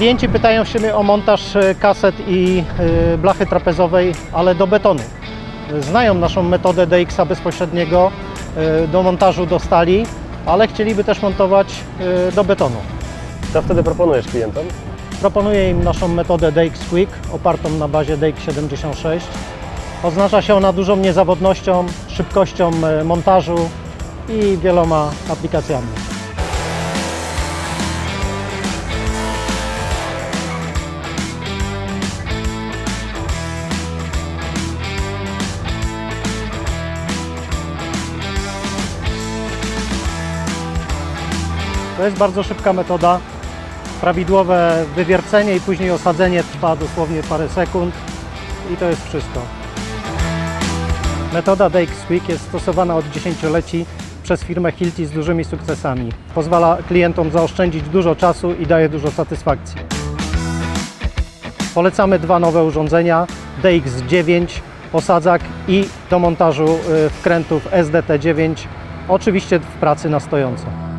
Klienci pytają się mnie o montaż e, kaset i e, blachy trapezowej, ale do betonu. Znają naszą metodę DX-a bezpośredniego e, do montażu do stali, ale chcieliby też montować do betonu. Co wtedy proponujesz klientom? Proponuję im naszą metodę DX Quick opartą na bazie DX76. Oznacza się ona dużą niezawodnością, szybkością montażu i wieloma aplikacjami. To jest bardzo szybka metoda. Prawidłowe wywiercenie i później osadzenie trwa dosłownie parę sekund i to jest wszystko. Metoda DX Quick jest stosowana od dziesięcioleci przez firmę Hilti z dużymi sukcesami. Pozwala klientom zaoszczędzić dużo czasu i daje dużo satysfakcji. Polecamy dwa nowe urządzenia DX9 osadzak i do montażu y, wkrętów SDT9 oczywiście w pracy na stojąco.